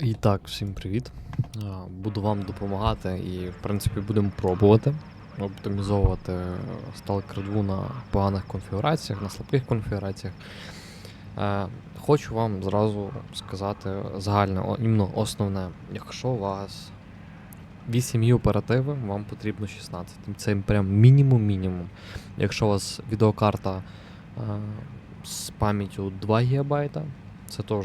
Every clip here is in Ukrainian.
І так, всім привіт. Буду вам допомагати і, в принципі, будемо пробувати оптимізовувати Stalker 2 на поганих конфігураціях, на слабких конфігураціях. Е, Хочу вам зразу сказати загальне, іменно основне. Якщо у вас 8 є оперативи, вам потрібно 16. Це прям мінімум-мінімум. Якщо у вас відеокарта е, з пам'яттю 2 ГБ, це теж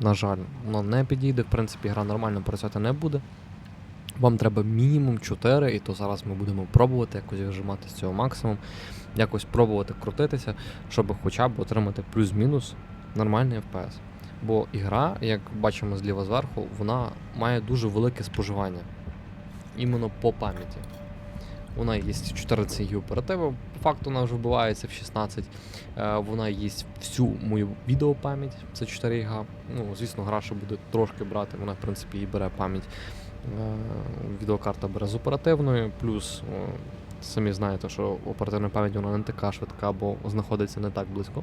на жаль, воно не підійде. В принципі, гра нормально працювати не буде. Вам треба мінімум 4, і то зараз ми будемо пробувати якось вижимати з цього максимум, якось пробувати крутитися, щоб хоча б отримати плюс-мінус нормальний FPS. Бо ігра, як бачимо зліва зверху, вона має дуже велике споживання. Іменно по пам'яті. Вона є 14 ГБ оперативу, по факту вона вже вбивається в 16. Е, Вона їсть всю мою відеопам'ять, це 4 ГБ. Ну, звісно, гра буде трошки брати, вона, в принципі, і бере пам'ять. Е, Відеокарта бере з оперативною, плюс самі знаєте, що оперативна пам'ять вона не така швидка, бо знаходиться не так близько.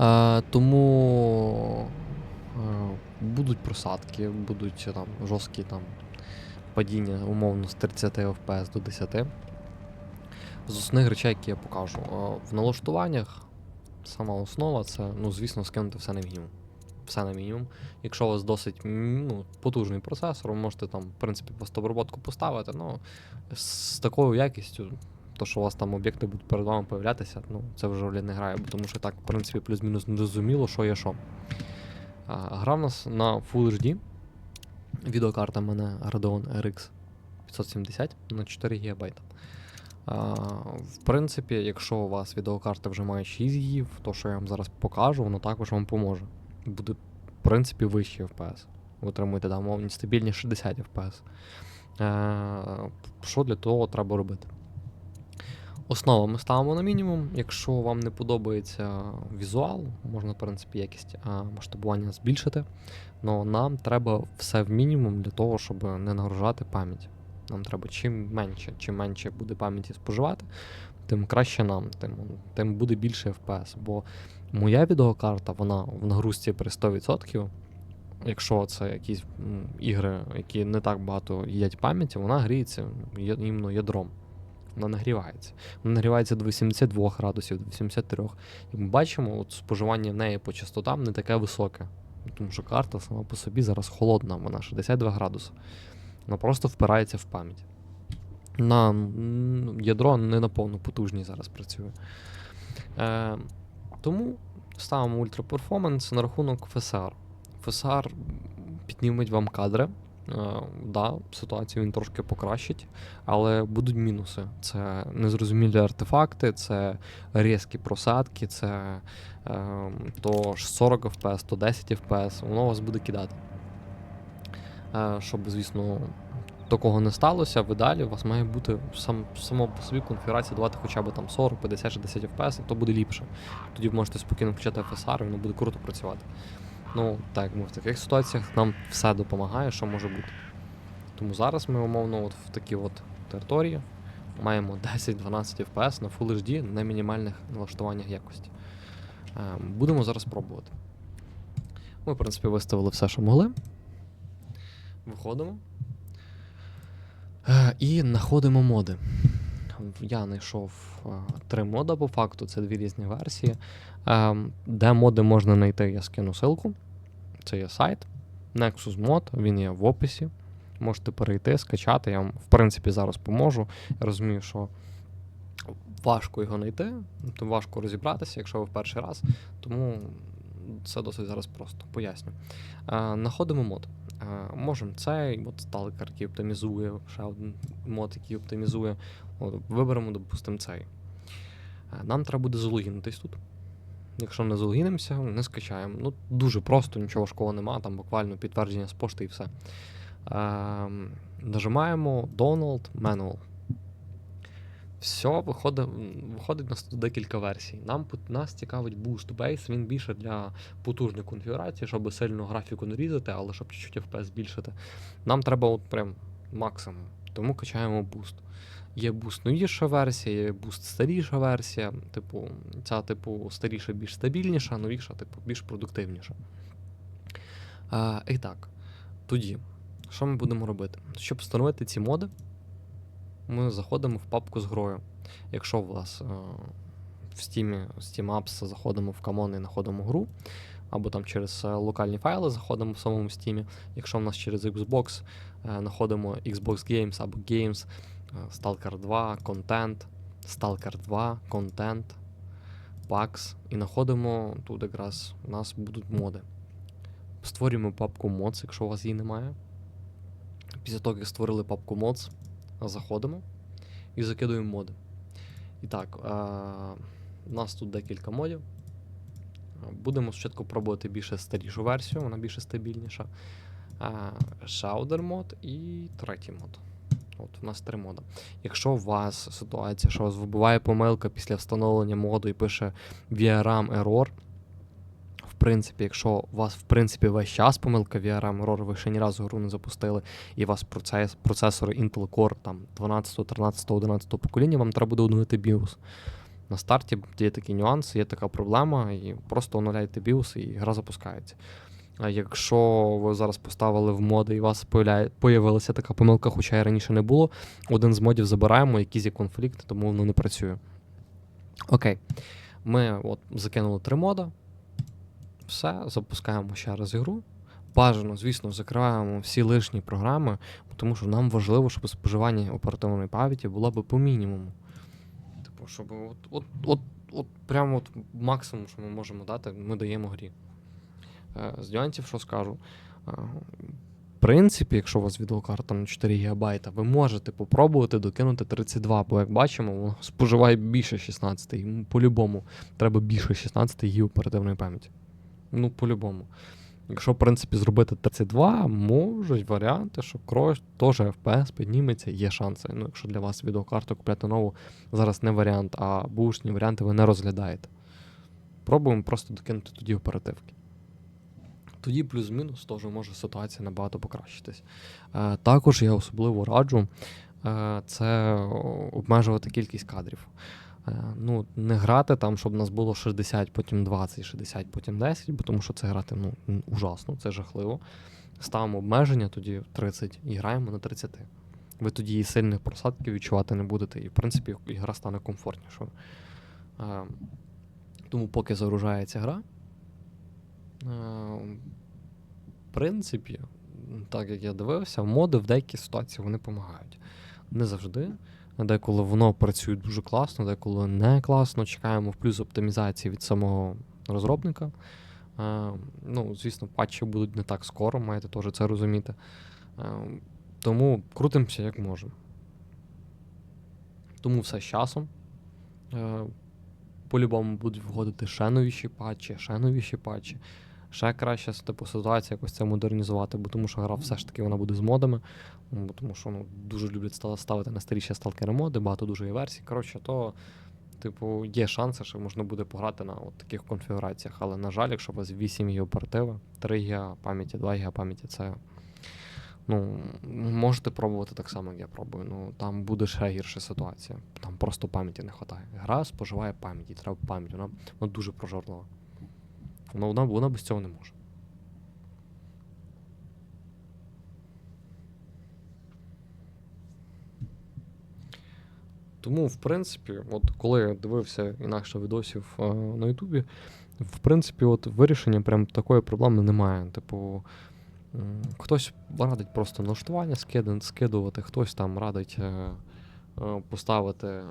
Е, тому е, будуть просадки, будуть там жорсткі там падіння умовно з 30 FPS до 10. З основних речей, які я покажу. Е, В налаштуваннях сама основа це, ну, звісно, скинути все на мінімум. Все на мінімум. Якщо у вас досить ну, потужний процесор, ви можете там, в принципі, просто обробку поставити, ну, з такою якістю, то, що у вас там об'єкти будуть перед вами появлятися, ну, це вже не грає, тому що так, в принципі, плюс-мінус не зрозуміло, що є що. А, Гра в нас на Full HD. Відеокарта в мене Radeon RX 570 на 4 ГБ. А, в принципі, якщо у вас відеокарта вже має 6 ГБ, то що я вам зараз покажу, воно також вам поможе. Буде, в принципі, вищий FPS. Ви отримуєте да, мовні стабільні 60 FPS. А, що для того треба робити? Основу ми ставимо на мінімум. Якщо вам не подобається візуал, можна, в принципі, якість масштабування збільшити. Але нам треба все в мінімум для того, щоб не нагружати пам'ять. Нам треба чим менше, чим менше буде пам'яті споживати, тим краще нам, тим, тим буде більше FPS. Бо моя відеокарта, вона в нагрузці при 100%. Якщо це якісь ігри, які не так багато їдять пам'яті, вона гріється іменно ядром. Вона нагрівається. Вона нагрівається до 82 градусів, до 83. І ми бачимо, от споживання в неї по частотам не таке високе. Тому що карта сама по собі зараз холодна, вона 62 градуси. Вона просто впирається в пам'ять. На ядро не на повну потужність зараз працює. Е, тому ставимо Performance на рахунок FSR. FSR підніметь вам кадри. Е, да, ситуацію він трошки покращить, але будуть мінуси. Це незрозумілі артефакти, це різкі просадки, це е, то 40 FPS, то 10 FPS, воно вас буде кидати. Е, щоб, звісно, такого не сталося, в ідеалі у вас має бути сам, само по собі конфігурація давати хоча б там 40, 50, 60 FPS, і то буде ліпше. Тоді ви можете спокійно включати FSR, і воно буде круто працювати. Ну, так, ми в таких ситуаціях нам все допомагає, що може бути. Тому зараз ми умовно от в такій от території маємо 10-12 FPS на Full HD на мінімальних налаштуваннях якості. Е, Будемо зараз пробувати. Ми, в принципі, виставили все, що могли. Виходимо. Е, І знаходимо моди. Я знайшов е, три мода по факту, це дві різні версії. Е, Де моди можна знайти, я скину ссылку. Це є сайт. Nexus Mod, він є в описі. Можете перейти, скачати. Я вам, в принципі, зараз поможу. Я розумію, що важко його знайти, то важко розібратися, якщо ви в перший раз. Тому це досить зараз просто. Поясню. Е, Находимо мод. Е, Можемо цей, от сталкер, який оптимізує, ще один мод, який оптимізує. От, виберемо, допустимо, цей. Е, Нам треба буде залогінитись тут. Якщо не залогінимося, не скачаємо. Ну, дуже просто, нічого важкого нема, там буквально підтвердження з пошти і все. Ем, нажимаємо Donald Manual. Все, виходить, виходить у нас тут декілька версій. Нам нас цікавить Boost Base, він більше для потужної конфігурації, щоб сильно графіку не різати, але щоб чуть-чуть FPS збільшити. Нам треба от прям максимум. Тому качаємо Boost. Є Boost новіша версія, є Boost старіша версія. Типу, ця, типу, старіша більш стабільніша, новіша, типу, більш продуктивніша. А, і так, тоді, що ми будемо робити? Щоб встановити ці моди, ми заходимо в папку з грою. Якщо у вас е, в Steam, Steam Apps заходимо в Common і знаходимо гру, або там через е, локальні файли заходимо в самому Steam. Якщо в нас через Xbox е, знаходимо Xbox Games або Games, Stalker 2, Content, Stalker 2, Content, PAX, і знаходимо тут якраз у нас будуть моди. Створюємо папку mods, якщо у вас її немає. Після того, як створили папку mods, заходимо і закидуємо моди. І так, е, у нас тут декілька модів. Е, Будемо спочатку пробувати більше старішу версію, вона більше стабільніша. Е, Шаудер мод і третій мод. От, у нас три мода. Якщо у вас ситуація, що вас вибиває помилка після встановлення моду і пише VRAM error, в принципі, якщо у вас в принципі весь час помилка VRAM error, ви ще ні разу гру не запустили, і у вас процес, процесори Intel Core там 12, 13, 11 покоління, вам треба буде оновити BIOS. На старті є такий нюанс, є така проблема, і просто оновляєте BIOS і гра запускається. Якщо ви зараз поставили в моди і у вас появилася така помилка, хоча і раніше не було, один з модів забираємо, якийсь є конфлікт, тому воно не працює. Окей. Ми от закинули три мода. Все, запускаємо ще раз ігру. Бажано, звісно, закриваємо всі лишні програми, тому що нам важливо, щоб споживання оперативної пам'яті було би по мінімуму. Типу, щоб от, от, от, от прямо от максимум, що ми можемо дати, ми даємо грі. Е, З нюансів, що скажу. Е, В принципі, якщо у вас відеокарта на 4 ГБ, ви можете попробувати докинути 32, бо як бачимо, воно споживає більше 16. Йому по-любому треба більше 16 ГБ оперативної пам'яті. Ну, по-любому. Якщо, в принципі, зробити 32, можуть варіанти, що крой теж FPS підніметься, є шанси. Ну, якщо для вас відеокарту купляти нову, зараз не варіант, а бушні варіанти ви не розглядаєте. Пробуємо просто докинути тоді оперативки. Тоді плюс-мінус теж може ситуація набагато покращитись. Е, також я особливо раджу е, це обмежувати кількість кадрів. Е, ну, не грати там, щоб нас було 60, потім 20, 60, потім 10, бо тому що це грати ну, ужасно, це жахливо. Ставимо обмеження, тоді 30 і граємо на 30. Ви тоді і сильних просадків відчувати не будете, і в принципі гра стане комфортнішою. Е, тому поки загружається гра, е, принципі, так як я дивився, моди в деяких ситуаціях вони допомагають. Не завжди. Деколи воно працює дуже класно, деколи не класно. Чекаємо в плюс оптимізації від самого розробника. Е, ну, звісно, патчі будуть не так скоро, маєте теж це розуміти. Е, тому крутимося як можемо. Тому все з часом. Е, по-любому будуть входити ще новіші патчі, ще новіші патчі. Ще краще типу, ситуація якось це модернізувати, бо тому що гра все ж таки вона буде з модами. Бо тому що ну, дуже люблять ста- ставити на старіші сталкери моди, багато дуже є версій. Коротше, то, типу, є шанси, що можна буде пограти на от таких конфігураціях. Але, на жаль, якщо у вас 8 ГБ оперативи, 3 ГБ пам'яті, 2 ГБ пам'яті, це. Ну, можете пробувати так само, як я пробую. Ну, там буде ще гірша ситуація. Там просто пам'яті не вистачає. Гра споживає пам'ять, їй треба пам'ять, вона, вона дуже прожорлива. Вона, вона, вона без цього не може. Тому, в принципі, от коли я дивився інакше відосів е, на Ютубі, в принципі, от вирішення прям такої проблеми немає. Типу, хтось радить просто налаштування скидувати, хтось там радить е, е, поставити е,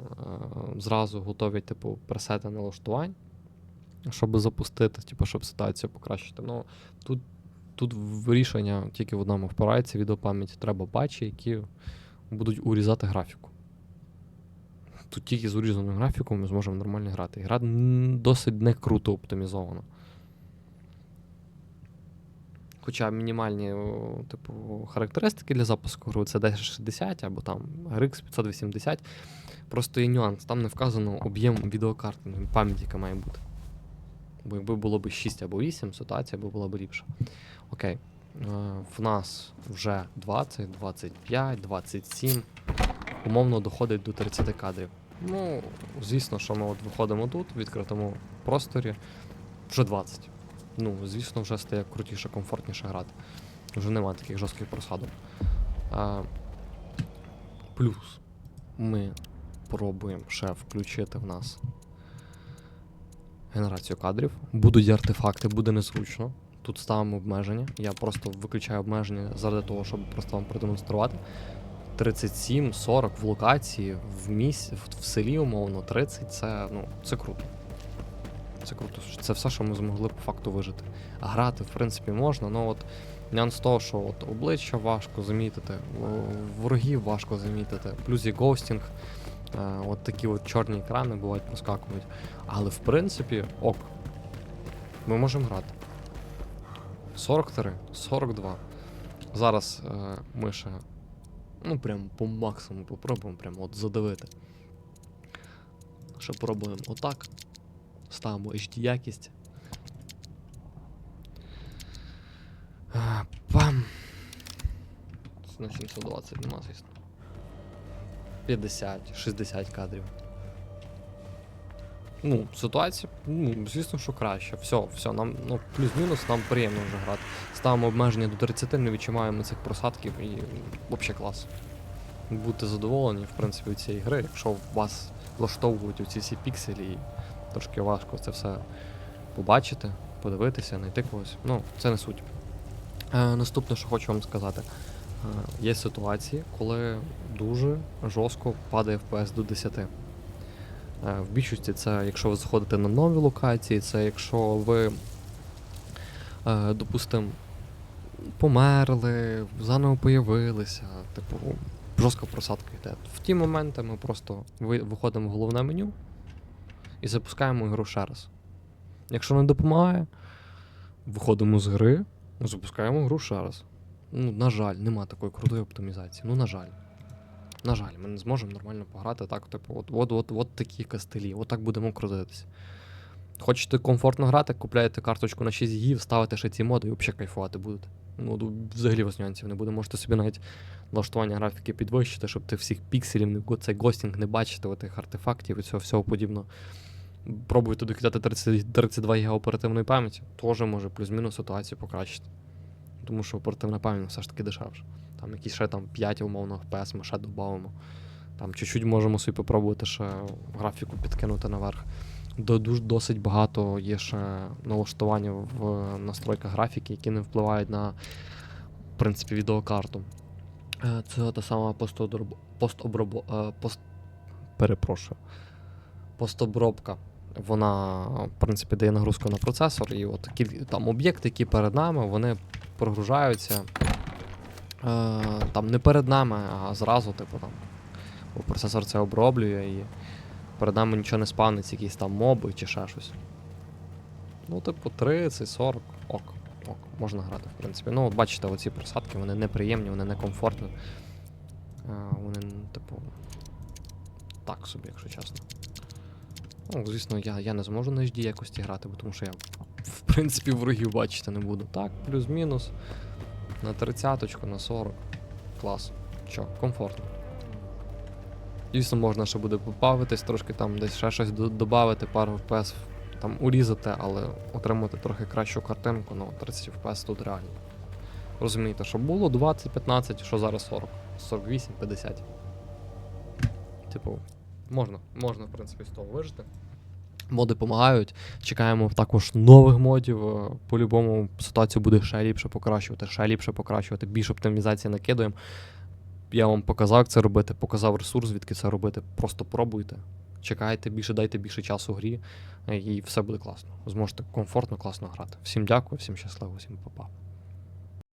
зразу готові, типу, пресети налаштувань, щоб запустити, типу, щоб ситуацію покращити. Ну, тут, тут в- рішення тільки в одному впирається відеопам'яті. Треба патчі, які будуть урізати графіку. Тут тільки з урізаною графікою ми зможемо нормально грати. Гра досить не круто оптимізована. Хоча мінімальні типу, характеристики для запуску гри це 1060 або там RX 580. Просто є нюанс, там не вказано об'єм відеокарти, пам'ять, яка має бути. Бо якби було б 6 або 8, ситуація була б ліпша. Окей. Е, в нас вже 20, 25, 27. Умовно доходить до 30 кадрів. Ну, звісно, що ми от виходимо тут, в відкритому просторі, вже 20. ну, звісно, вже стає крутіше, комфортніше грати. Вже немає таких жорстких просадок. А, плюс ми пробуємо ще включити в нас генерацію кадрів. Будуть артефакти, буде незручно. Тут ставимо обмеження. Я просто виключаю обмеження заради того, щоб просто вам продемонструвати. 37, 40 в локації, в міс... в, селі, умовно, 30 це, ну, це круто. Це круто. Це все, що ми змогли по факту вижити. А грати, в принципі, можна, ну от нюанс того, що от обличчя важко замітити, ворогів важко замітити, плюс ghosting, е, от такі от чорні екрани бувають проскакують. Але в принципі, ок. Ми можемо грати. 43, 42. Зараз е, ми ще ну прям по максимуму попробуємо прямо от задавити. Ще пробуємо отак. Ставимо HD якість. А, Пам. На 720 нема, звісно. 50, 60 кадрів. Ну, ситуація, ну, звісно, що краще. Все, все, нам, ну, плюс-мінус, нам приємно вже грати. Ставимо обмеження до 30, не відчуваємо цих просадків і взагалі клас. Будьте задоволені, в принципі, від цієї гри, якщо вас влаштовують оці всі пікселі, і трошки важко це все побачити, подивитися, знайти когось. Ну, це не суть. Е, наступне, що хочу вам сказати. Е, є ситуації, коли дуже жорстко падає FPS до 10. Е, в більшості це якщо ви заходите на нові локації, це якщо ви, е, допустимо, померли, заново появилися, типу, жорстка просадка йде. В ті моменти ми просто виходимо в головне меню і запускаємо ігру ще раз. Якщо не допомагає, виходимо з гри, запускаємо гру ще раз. Ну, на жаль, нема такої крутої оптимізації. Ну, на жаль. На жаль, ми не зможемо нормально пограти так, типу, от, от, от, от такі кастелі, от так будемо крутитися. Хочете комфортно грати, купляєте карточку на 6 гігів, ставите ще ці моди і взагалі кайфувати будете. Ну, взагалі вас нюансів не буде. Можете собі навіть налаштування графіки підвищити, щоб ти всіх пікселів, цей гостінг не бачити, отих артефактів і цього всього подібного. Пробуйте докидати 30, 32 ГБ оперативної пам'яті, теж може плюс-мінус ситуацію покращити. Тому що оперативна пам'ять все ж таки дешевше. Там якісь ще там 5 умовно FPS ми ще додамо. Там чуть-чуть можемо собі попробувати ще графіку підкинути наверх. До, дуж, досить багато є ще налаштування в настройках графіки, які не впливають на в принципі, відеокарту. Е, Це та сама постобробо... е, пост... Перепрошую. Постобробка. Вона, в принципі, дає нагрузку на процесор, і от там об'єкти, які перед нами, вони прогружаються е, там не перед нами, а зразу, типу там. Бо процесор це оброблює і перед нами нічого не спавниться, якісь там моби чи ще щось. Ну, типу, 30, 40, ок, ок, можна грати, в принципі. Ну, от бачите, оці просадки, вони неприємні, вони некомфортні. Е, вони, типу, так собі, якщо чесно. Ну, звісно, я, я не зможу на HD якості грати, бо тому що я, в принципі, ворогів бачити не буду. Так, плюс-мінус. На 30, на 40. Клас. Що, комфортно. Звісно, можна ще буде побавитись, трошки там десь ще щось додати, пару FPS там урізати, але отримати трохи кращу картинку, ну 30 FPS тут реально. Розумієте, що було 20-15, що зараз 40, 48, 50. Типу, можна, можна, в принципі, з того вижити. Моди допомагають. Чекаємо також нових модів. е, По-любому ситуацію буде ще ліпше покращувати, ще ліпше покращувати, більше оптимізації накидуємо. Я вам показав, як це робити, показав ресурс, звідки це робити. Просто пробуйте. Чекайте більше, дайте більше часу грі, е, і все буде класно. Зможете комфортно, класно грати. Всім дякую, всім щасливо, всім па-па.